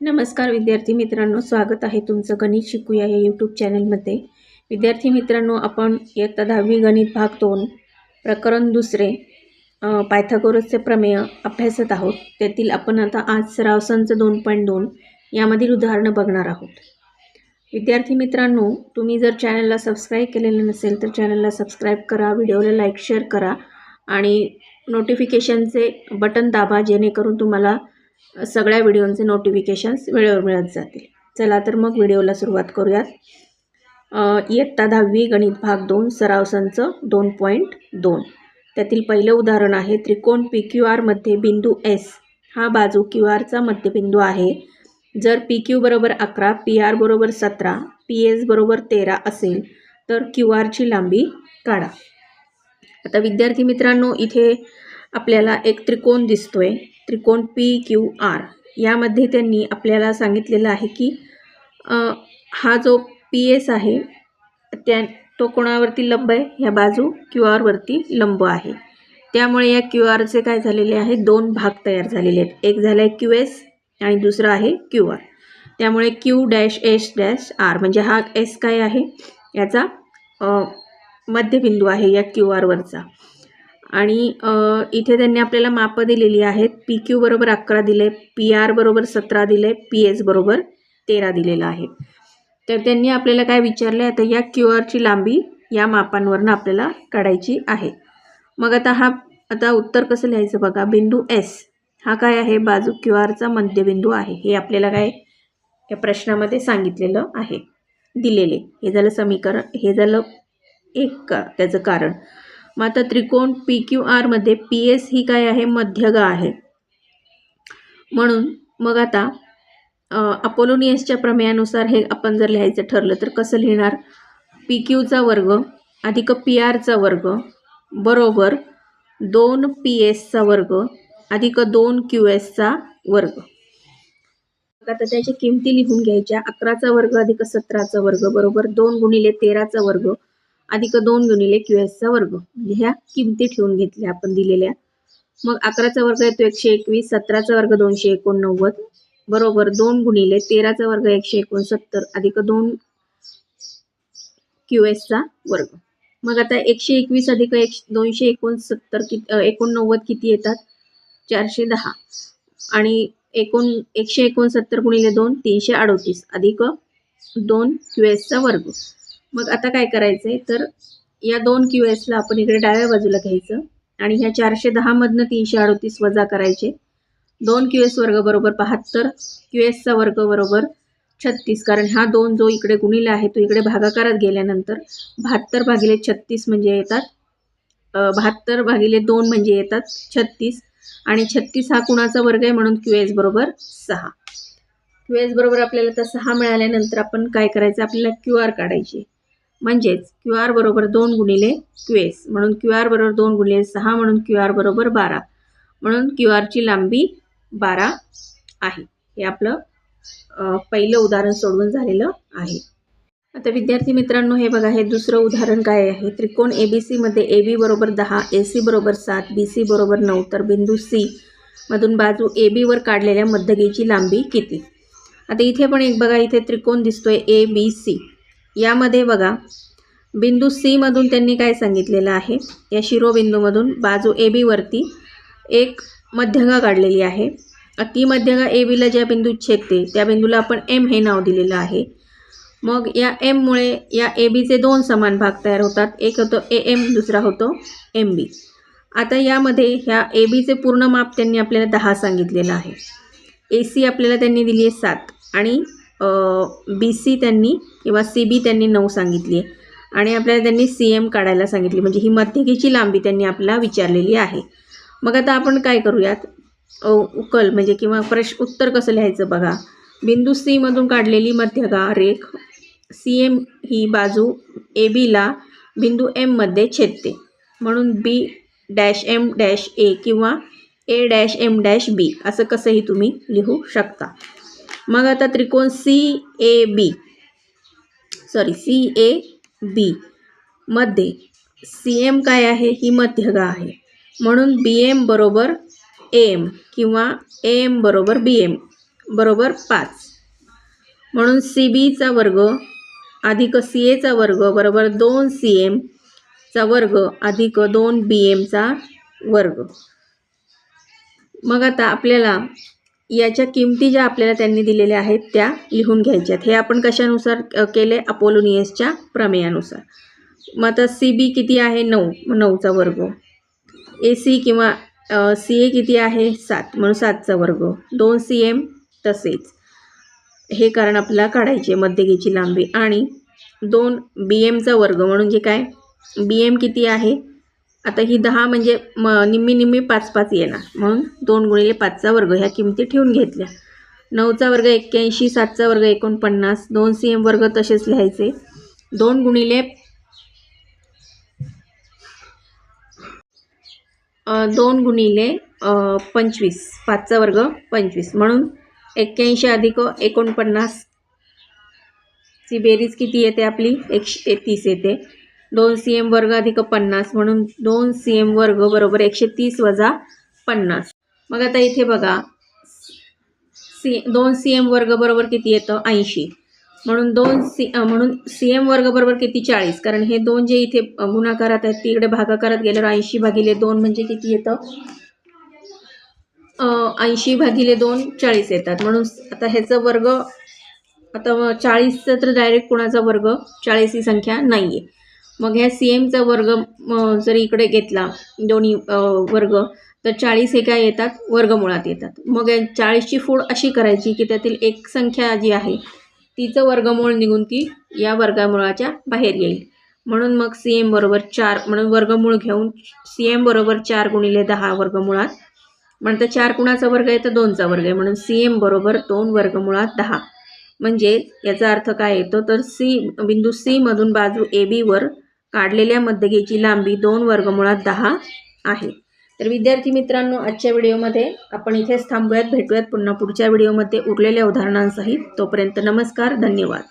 नमस्कार विद्यार्थी मित्रांनो स्वागत आहे तुमचं गणित शिकूया या यूट्यूब चॅनलमध्ये. विद्यार्थी मित्रांनो आपण इयत्ता दहावी गणित भाग दोन प्रकरण दुसरे पायथागोरसचे प्रमेय अभ्यासत आहोत. त्यातील आपण आता आज सराव संच दोन पॉईंट दोन यामधील उदाहरणं बघणार आहोत. विद्यार्थी मित्रांनो तुम्ही जर चॅनलला सबस्क्राईब केलेलं नसेल तर चॅनलला सबस्क्राईब करा व्हिडिओला लाईक शेअर करा आणि नोटिफिकेशनचे बटन दाबा जेणेकरून तुम्हाला सगळ्या व्हिडिओंचे नोटिफिकेशन्स वेळेवर मिळत जातील. चला तर मग व्हिडिओला सुरुवात करूयात. इयत्ता दहावी गणित भाग दोन सराव संच दोन पॉईंट दोन. त्यातील पहिलं उदाहरण आहे त्रिकोण पी क्यू आरमध्ये बिंदू एस हा बाजू क्यू आरचा मध्यबिंदू आहे. जर पी क्यू बरोबर अकरा पी आर बरोबर सतरा पी एस बरोबर तेरा असेल तर क्यू आरची लांबी काढा. आता विद्यार्थी मित्रांनो इथे आपल्याला एक त्रिकोण दिसतोय. त्रिकोण पी क्यू आर. यामध्ये त्यांनी आपल्याला सांगितलेलं आहे की हा जो पी एस आहे त्या तो कोणावरती लंब आहे? ह्या बाजू क्यू आरवरती लंब आहे. त्यामुळे या क्यू आरचे काय झालेले आहे? दोन भाग तयार झालेले आहेत. एक झाला आहे क्यू एस आणि दुसरा आहे क्यू आर. त्यामुळे Q dash S dash R म्हणजे हा एस काय आहे? याचा मध्यबिंदू आहे या क्यू आरवरचा आणि इथे त्यांनी आपल्याला मापं दिलेली आहेत. पी क्यू बरोबर अकरा दिले पी आर बरोबर सतरा दिले पी एस बरोबर तेरा दिलेलं आहे. तर त्यांनी आपल्याला काय विचारलं आहे आता या क्यू आरची लांबी या मापांवरनं आपल्याला काढायची आहे. मग आता हा आता उत्तर कसं लिहायचं बघा. बिंदू एस हा काय आहे? बाजू क्यू आरचा मध्यबिंदू आहे. हे आपल्याला काय या प्रश्नामध्ये सांगितलेलं आहे. दिलेले. हे झालं समीकरण हे झालं एक का त्याचं कारण. मग आता त्रिकोण पी क्यू आरमध्ये पी एस ही काय आहे? मध्यगा आहे. म्हणून मग आता अपोलोनियसच्या प्रमेयानुसार हे आपण जर लिहायचं ठरलं तर कसं लिहिणार? पी क्यूचा वर्ग अधिक पी आरचा वर्ग बरोबर दोन पी एसचा वर्ग अधिक दोन क्यू एसचा वर्ग. मग आता त्याच्या किमती लिहून घ्यायच्या. अकराचा वर्ग अधिक सतराचा वर्ग बरोबर दोन गुणिले तेराचा वर्ग अधिक दोन गुणिले क्यू एसचा वर्ग. म्हणजे ह्या किमती ठेवून घेतल्या आपण दिलेल्या. मग अकराचा वर्ग येतो एकशे एकवीस सतराचा वर्ग दोनशे एकोणनव्वद. बरोबर दोन गुणिले तेराचा वर्ग एकशे एकोणसत्तर अधिक दोन क्यू एसचा वर्ग. मग आता एकशे एकवीस अधिक एक दोनशे एकोणसत्तर कि एकोणनव्वद किती येतात? चारशे दहा. आणि एकोण एकशे एकोणसत्तर गुणिले दोन तीनशे अडोतीस अधिक दोन क्यू एसचा वर्ग. मग आता काय करायचं आहे तर या दोन क्यू एसला आपण इकडे डाव्या बाजूला घ्यायचं आणि ह्या चारशे दहामधनं तीनशे अडतीस वजा करायचे. दोन क्यू एस वर्ग बरोबर बहात्तर क्यू एसचा वर्ग बरोबर छत्तीस. कारण हा दोन जो इकडे गुणिला आहे तो इकडे भागाकारात गेल्यानंतर बहात्तर भागिले छत्तीस म्हणजे येतात बहात्तर भागिले दोन म्हणजे येतात छत्तीस. आणि छत्तीस हा कुणाचा वर्ग आहे? म्हणून क्यू एस बरोबर सहा. क्यू एस बरोबर आपल्याला तर सहा मिळाल्यानंतर आपण काय करायचं? आपल्याला क्यू आर काढायची म्हणजेच क्यू आर बरोबर दोन गुणिले क्यू एस म्हणून क्यू आर बरोबर दोन गुणिले सहा म्हणून क्यू आर बरोबर बारा. म्हणून क्यू आरची लांबी बारा आहे. हे आपलं पहिलं उदाहरण सोडवून झालेलं आहे. आता विद्यार्थी मित्रांनो हे बघा हे दुसरं उदाहरण काय आहे? त्रिकोण ए बी सीमध्ये ए बी बरोबर दहा ए सी बरोबर सात बी सी बरोबर नऊ तर बिंदू सी मधून बाजू ए बीवर काढलेल्या मध्यगेची लांबी किती? आता इथे पण एक बघा इथे त्रिकोण दिसतोय ए बी सी. यामध्ये बघा बिंदू सीमधून त्यांनी काय सांगितलेलं आहे? या शिरोबिंदूमधून बाजू ए बीवरती एक मध्यगा काढलेली आहे. ती मध्यगा ए बीला ज्या बिंदू छेदते त्या बिंदूला आपण एम हे नाव दिलेलं आहे. मग या एममुळे या ए बीचे दोन समान भाग तयार होतात. एक होतो ए एम दुसरा होतो एम बी आता यामध्ये ह्या ए बीचे पूर्ण माप त्यांनी आपल्याला दहा सांगितलेलं आहे. ए सी आपल्याला त्यांनी दिली आहे सात आणि बी सी त्यांनी किंवा सी बी त्यांनी नऊ सांगितली आहे. आणि आपल्याला त्यांनी सी एम काढायला सांगितली म्हणजे ही मध्यकेची लांबी त्यांनी आपल्याला विचारलेली आहे. मग आता आपण काय करूयात? उकल म्हणजे किंवा प्रश उत्तर कसं लिहायचं बघा. बिंदू सीमधून काढलेली मध्यगा रेख सी एम ही बाजू ए बीला बिंदू एममध्ये छेदते. म्हणून B dash M dash A किंवा A dash M dash B असं कसंही तुम्ही लिहू शकता. मग आता त्रिकोण C A B. Sorry C A B. मध्ये सी एम काय आहे? ही मध्यगा आहे. म्हणून बी एम बरोबर एम किंवा एम बरोबर बी एम बरोबर पाच. म्हणून सी बीचा वर्ग अधिक सी एचा वर्ग बरोबर दोन सी एमचा वर्ग अधिक दोन बी एमचा वर्ग. मग आता आपल्याला याच्या किमती ज्या आपल्याला त्यांनी दिलेल्या आहेत त्या लिहून घ्यायच्यात. हे आपण कशानुसार केले? अपोलोनियसच्या प्रमेयानुसार. मग आता सी बी किती आहे? नऊ. नऊचा वर्ग. ए सी किंवा सी ए किती आहे? सात. म्हणून सातचा वर्ग. दोन सी एम तसेच. हे कारण आपल्याला काढायचे मध्यगेची लांबी. आणि दोन बी एमचा वर्ग. म्हणून जे काय? बी एम किती आहे? आता ही दहा म्हणजे म निम्मी निम्मी पाच पाच येणार. म्हणून दोन गुणिले पाचचा वर्ग ह्या किमती ठेवून घेतल्या. नऊचा वर्ग एक्क्याऐंशी सातचा वर्ग एकोणपन्नास दोन सी एम वर्ग तसेच लिहायचे. दोन गुणिले दोन गुणिले पंचवीस. पाचचा वर्ग पंचवीस. म्हणून एक्क्याऐंशी अधिक एकोणपन्नास ची बेरीज किती येते आपली? एकशे तीस येते. दोन सी एम वर्ग अधिक पन्नास म्हणून दोन सी एम वर्ग बरोबर एकशे तीस वजा पन्नास. मग आता इथे बघा सी दोन सी एम वर्ग बरोबर किती येतं? ऐंशी. म्हणून दोन सी म्हणून सी एम वर्ग बरोबर किती? चाळीस. कारण हे दोन जे इथे गुणाकारात आहेत तिकडे भागाकारात गेल्यावर ऐंशी भागिले दोन म्हणजे किती येतं? ऐंशी भागिले दोन चाळीस येतात. म्हणून आता ह्याचं वर्ग आता चाळीसचं तर डायरेक्ट कुणाचा वर्ग? चाळीस ही संख्या नाही आहे मग ह्या सी एमचा वर्ग जर इकडे घेतला दोन्ही वर्ग तर चाळीस हे काय येतात? वर्गमुळात येतात. मग या चाळीसची फोड अशी करायची की त्यातील एक संख्या जी आहे तिचं वर्गमूळ निघून ती या वर्गमुळाच्या बाहेर येईल. म्हणून मग सी एम बरोबर चार म्हणून वर्गमूळ घेऊन सी एम बरोबर चार गुणिले दहा वर्गमुळात म्हणतं चार कुणाचा वर्ग आहे? तर दोनचा वर्ग आहे. म्हणून सी एम बरोबर दोन वर्गमुळात दहा. म्हणजे याचा अर्थ काय येतो? तर सी बिंदू सीमधून बाजू ए बीवर काढलेल्या मध्यगेची लांबी दोन वर्गमुळात दहा आहे. तर विद्यार्थी मित्रांनो आजच्या व्हिडिओमध्ये आपण इथेच थांबूयात. भेटूयात पुन्हा पुढच्या व्हिडिओमध्ये. उरलेल्या उदाहरणांसहित तोपर्यंत नमस्कार धन्यवाद.